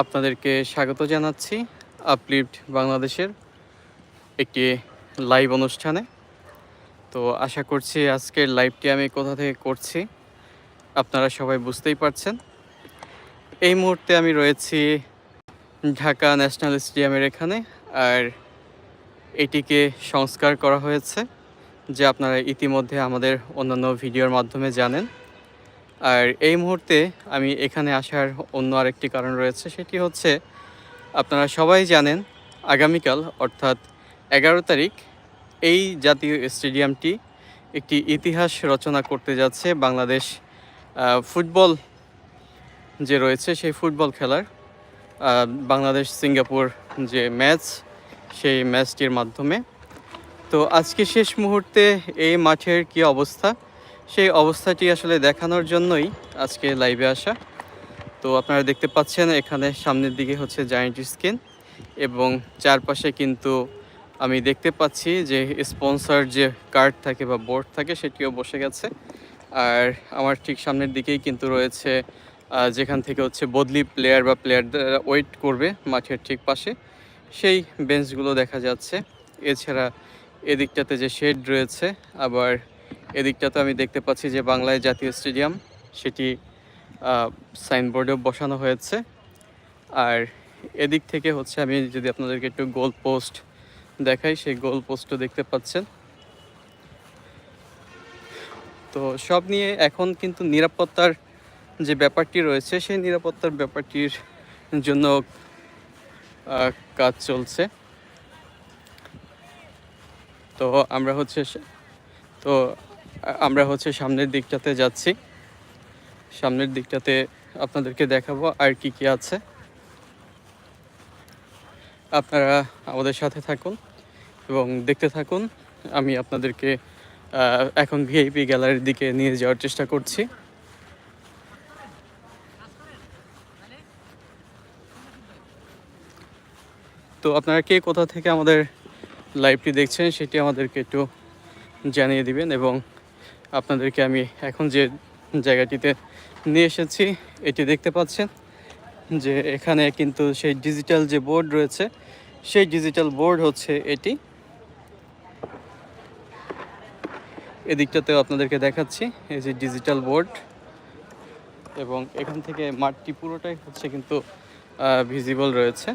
আপনাদেরকে স্বাগত জানাচ্ছি আপলিফট বাংলাদেশের একটি লাইভ অনুষ্ঠানে। তো আশা করছি আজকের লাইভটি আমি কোথা থেকে করছি, আপনারা সবাই বুঝতেই পারছেন। এই মুহূর্তে আমি রয়েছি ঢাকা ন্যাশনাল স্টেডিয়ামের এখানে, আর এটিকে সংস্কার করা হয়েছে, যে আপনারা ইতিমধ্যে আমাদের অন্যান্য ভিডিওর মাধ্যমে জানেন। আর এই মুহূর্তে আমি এখানে আসার অন্য আরেকটি কারণ রয়েছে, সেটি হচ্ছে আপনারা সবাই জানেন আগামীকাল, অর্থাৎ এগারো তারিখ, এই জাতীয় স্টেডিয়ামটি একটি ইতিহাস রচনা করতে যাচ্ছে বাংলাদেশ ফুটবল যে রয়েছে সেই ফুটবল খেলার বাংলাদেশ সিঙ্গাপুর যে ম্যাচ, সেই ম্যাচটির মাধ্যমে। তো আজকে শেষ মুহূর্তে এই মাঠের কি অবস্থা? সেই অবস্থাটি আসলে দেখানোর জন্যই আজকে লাইভে আসা। তো আপনারা দেখতে পাচ্ছেন এখানে সামনের দিকে হচ্ছে জায়েন্ট স্কিন এবং চারপাশে কিন্তু আমি দেখতে পাচ্ছি যে স্পন্সর যে কার্ড থাকে বা বোর্ড থাকে সেটিও বসে গেছে। আর আমার ঠিক সামনের দিকেই কিন্তু রয়েছে যেখান থেকে হচ্ছে বদলি প্লেয়ার বা প্লেয়াররা ওয়েট করবে মাঠের ঠিক পাশে। সেই বেঞ্চগুলো দেখা যাচ্ছে। এছাড়া এদিকটাতে যে শেড রয়েছে, আবার এদিকটাতে আমি দেখতে পাচ্ছি যে বাংলায় জাতীয় স্টেডিয়াম, সেটি সাইনবোর্ডেও বসানো হয়েছে। আর এদিক থেকে হচ্ছে আমি যদি আপনাদেরকে একটু গোল পোস্ট দেখাই, সেই গোল পোস্টও দেখতে পাচ্ছেন। তো সব নিয়ে এখন কিন্তু নিরাপত্তার যে ব্যাপারটি রয়েছে, সেই নিরাপত্তার ব্যাপারটির জন্য কাজ চলছে। তো আমরা হচ্ছে তো আমরা হচ্ছে সামনের দিকটাতে যাচ্ছি। সামনের দিকটাতে আপনাদেরকে দেখাবো আর কি কি আছে। আপনারা আমাদের সাথে থাকুন এবং দেখতে থাকুন। আমি আপনাদেরকে এখন ভিআইপি গ্যালারির দিকে নিয়ে যাওয়ার চেষ্টা করছি। তো আপনারা কে কোথা থেকে আমাদের লাইভটি দেখছেন সেটি আমাদেরকে একটু জানিয়ে দিবেন এবং আপনাদেরকে আমি এখন যে জায়গাটিতে নিয়ে এসেছি, এটি দেখতে পাচ্ছেন যে এখানে কিন্তু সেই ডিজিটাল যে বোর্ড রয়েছে, সেই ডিজিটাল বোর্ড হচ্ছে এটি। এদিকটাতেও আপনাদেরকে দেখাচ্ছি, এই যে ডিজিটাল বোর্ড এবং এখান থেকে মাঠটি পুরোটাই হচ্ছে কিন্তু ভিজিবল রয়েছে।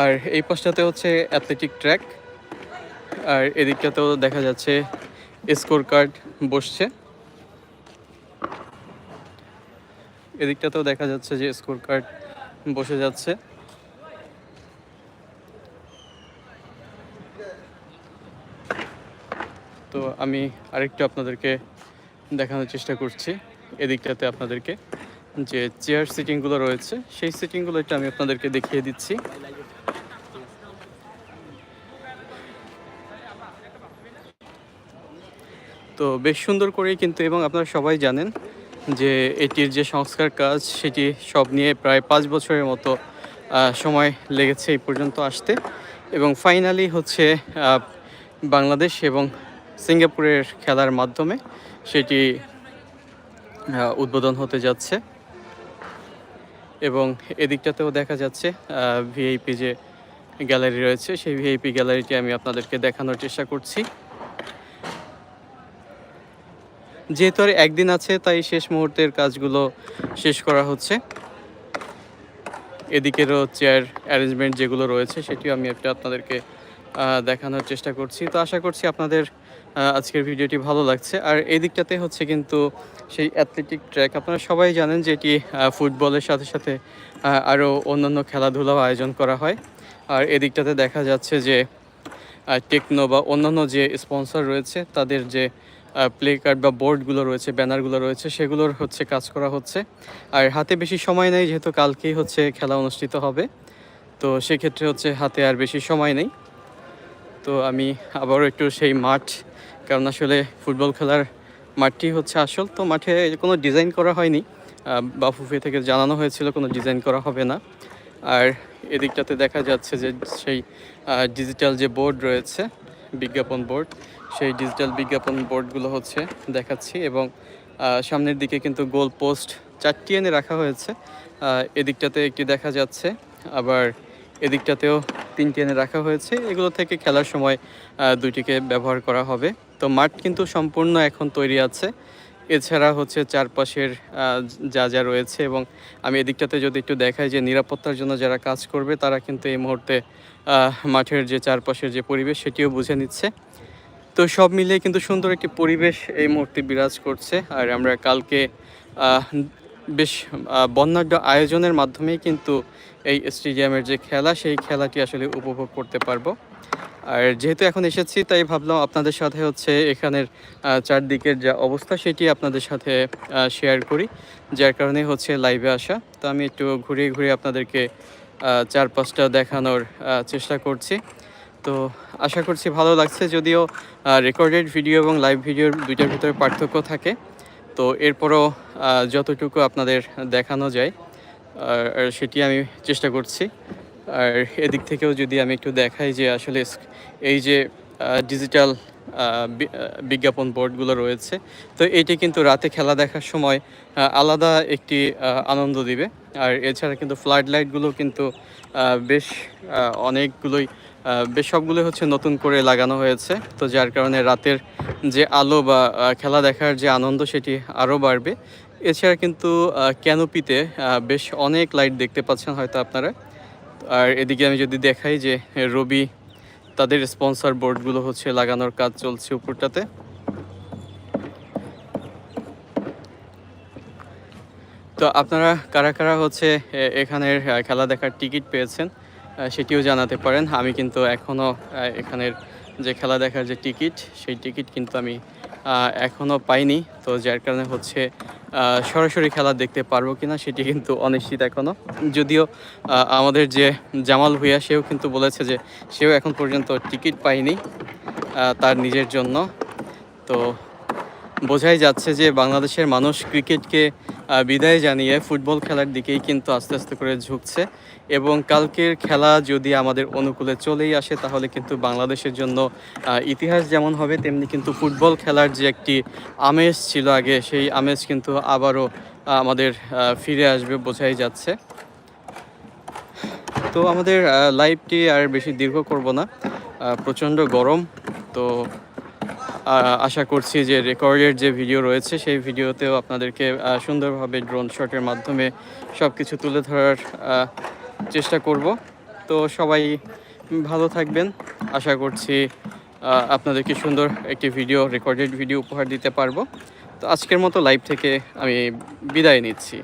আর এই পাশটাতে হচ্ছে অ্যাথলেটিক ট্র্যাক। আর এদিকটাতেও দেখা যাচ্ছে স্কোর কার্ড বসছে। এদিকটাতেও দেখা যাচ্ছে যে স্কোর কার্ড বসে যাচ্ছে। তো আমি আরেকটু আপনাদেরকে দেখানোর চেষ্টা করছি এদিকটাতে আপনাদেরকে যে চেয়ার সিটিংগুলো রয়েছে, সেই সিটিংগুলো একটু আমি আপনাদেরকে দেখিয়ে দিচ্ছি। তো বেশ সুন্দর করেই কিন্তু এবং আপনারা সবাই জানেন যে এটির যে সংস্কার কাজ, সেটি সব নিয়ে প্রায় পাঁচ বছরের মতো সময় লেগেছে এই পর্যন্ত আসতে। এবং ফাইনালি হচ্ছে বাংলাদেশ এবং সিঙ্গাপুরের খেলার মাধ্যমে সেটি উদ্বোধন হতে যাচ্ছে। এবং এদিকটাতেও দেখা যাচ্ছে ভিআইপি যে গ্যালারি রয়েছে, সেই ভিআইপি গ্যালারিটি আমি আপনাদেরকে দেখানোর চেষ্টা করছি। যেহেতু আর একদিন আছে, তাই শেষ মুহূর্তের কাজগুলো শেষ করা হচ্ছে। এদিকেরও চেয়ার অ্যারেঞ্জমেন্ট যেগুলো রয়েছে, সেটিও আমি একটা আপনাদেরকে দেখানোর চেষ্টা করছি। তো আশা করছি আপনাদের আজকের ভিডিওটি ভালো লাগছে। আর এই দিকটাতে হচ্ছে কিন্তু সেই অ্যাথলেটিক ট্র্যাক আপনারা সবাই জানেন যে এটি ফুটবলের সাথে সাথে আরও অন্যান্য খেলাধুলাও আয়োজন করা হয়। আর এদিকটাতে দেখা যাচ্ছে যে টেকনো বা অন্যান্য যে স্পন্সর রয়েছে, তাদের যে প্লে কার্ড বা বোর্ডগুলো রয়েছে ব্যানারগুলো রয়েছে, সেগুলোর হচ্ছে কাজ করা হচ্ছে। আর হাতে বেশি সময় নেই, যেহেতু কালকেই হচ্ছে খেলা অনুষ্ঠিত হবে। তো সেক্ষেত্রে হচ্ছে হাতে আর বেশি সময় নেই। তো আমি আবারও একটু সেই মাঠ, কারণ আসলে ফুটবল খেলার মাঠটি হচ্ছে আসল। তো মাঠে কোনো ডিজাইন করা হয়নি। বাফুফে থেকে জানানো হয়েছিল, কোনো ডিজাইন করা হবে না। আর এদিকটাতে দেখা যাচ্ছে যে সেই ডিজিটাল যে বোর্ড রয়েছে, বিজ্ঞাপন বোর্ড সেই ডিজিটাল বিজ্ঞাপন বোর্ডগুলো হচ্ছে দেখাচ্ছি এবং সামনের দিকে কিন্তু গোল পোস্ট চারটি এনে রাখা হয়েছে। এদিকটাতে একটি দেখা যাচ্ছে, আবার এদিকটাতেও তিনটি এনে রাখা হয়েছে। এগুলো থেকে খেলার সময় দুইটিকে ব্যবহার করা হবে। তো মাঠ কিন্তু সম্পূর্ণ এখন তৈরি আছে। এছাড়া হচ্ছে চারপাশের যা যা রয়েছে এবং আমি এদিকটাতে যদি একটু দেখাই যে নিরাপত্তার জন্য যারা কাজ করবে, তারা কিন্তু এই মুহূর্তে মাঠের যে চারপাশের যে পরিবেশ, সেটিও বুঝে নিচ্ছে। তো সব মিলিয়ে কিন্তু সুন্দর একটি পরিবেশ এই মুহূর্তে বিরাজ করছে। আর আমরা কালকে বেশ বর্ণাঢ্য আয়োজনের মাধ্যমেই কিন্তু এই স্টেডিয়ামের যে খেলা সেই খেলাটি আসলে উপভোগ করতে পারব। আর যেহেতু এখন এসেছি তাই ভাবলাম আপনাদের সাথে হচ্ছে এখানের চারদিকের যা অবস্থা সেটি আপনাদের সাথে শেয়ার করি। যার কারণে হচ্ছে লাইভে আসা। তো আমি একটু ঘুরিয়ে ঘুরিয়ে আপনাদেরকে আহ, চার পাঁচটা দেখানোর চেষ্টা করছি। তো আশা করছি ভালো লাগছে, যদিও রেকর্ডেড ভিডিও এবং লাইভ ভিডিওর দুইটার ভিতরে পার্থক্য থাকে। তো এরপরও যতটুকু আপনাদের দেখানো যায় আর সেটি আমি চেষ্টা করছি। আর এদিক থেকেও যদি আমি একটু দেখাই যে আসলে এই যে ডিজিটাল বিজ্ঞাপন বোর্ডগুলো রয়েছে। তো এটি কিন্তু রাতে খেলা দেখার সময় আলাদা একটি আনন্দ দিবে। আর এছাড়া কিন্তু ফ্লাড লাইটগুলো কিন্তু বেশ অনেকগুলোই বেশ সবগুলো হচ্ছে নতুন করে লাগানো হয়েছে। তো যার কারণে রাতের যে আলো বা খেলা দেখার যে আনন্দ সেটি আরও বাড়বে। এছাড়া কিন্তু ক্যানোপিতে বেশ অনেক লাইট দেখতে পাচ্ছেন হয়তো আপনারা। আর এদিকে আমি যদি দেখাই যে রবি তাদের স্পন্সর বোর্ডগুলো হচ্ছে লাগানোর কাজ চলছে উপরটাতে। তো আপনারা কারা কারা হচ্ছে এখানের খেলা দেখার টিকিট পেয়েছেন সেটিও জানাতে পারেন। আমি কিন্তু এখনও এখানের যে খেলা দেখার যে টিকিট, সেই টিকিট কিন্তু আমি আহ, এখনও পাইনি। তো যার কারণে হচ্ছে সরাসরি খেলা দেখতে পারব কিনা সেটি কিন্তু অনিশ্চিত এখনও যদিও আমাদের যে জামাল ভুইয়া সেও কিন্তু বলেছে যে সেও এখন পর্যন্ত টিকিট পায়নি তার নিজের জন্য। তো বোঝাই যাচ্ছে যে বাংলাদেশের মানুষ ক্রিকেটকে বিদায় জানিয়ে ফুটবল খেলার দিকেই কিন্তু আস্তে আস্তে করে ঝুঁকছে। এবং কালকের খেলা যদি আমাদের অনুকূলে চলেই আসে, তাহলে কিন্তু বাংলাদেশের জন্য ইতিহাস যেমন হবে, তেমনি কিন্তু ফুটবল খেলার যে একটি আমেজ ছিল আগে, সেই আমেজ কিন্তু আবারও আমাদের ফিরে আসবে বোঝাই যাচ্ছে। তো আমাদের লাইভটি আর বেশি দীর্ঘ করব না। প্রচণ্ড গরম, তো আশা করছি যে রেকর্ডের যে ভিডিও রয়েছে, সেই ভিডিওতেও আপনাদেরকে সুন্দরভাবে ড্রোন শটের মাধ্যমে সব কিছু তুলে ধরার চেষ্টা করব। তো সবাই ভালো থাকবেন। আশা করছি আপনাদেরকে সুন্দর একটি ভিডিও রেকর্ডেড ভিডিও উপহার দিতে পারব। তো আজকের মতো লাইভ থেকে আমি বিদায় নিচ্ছি।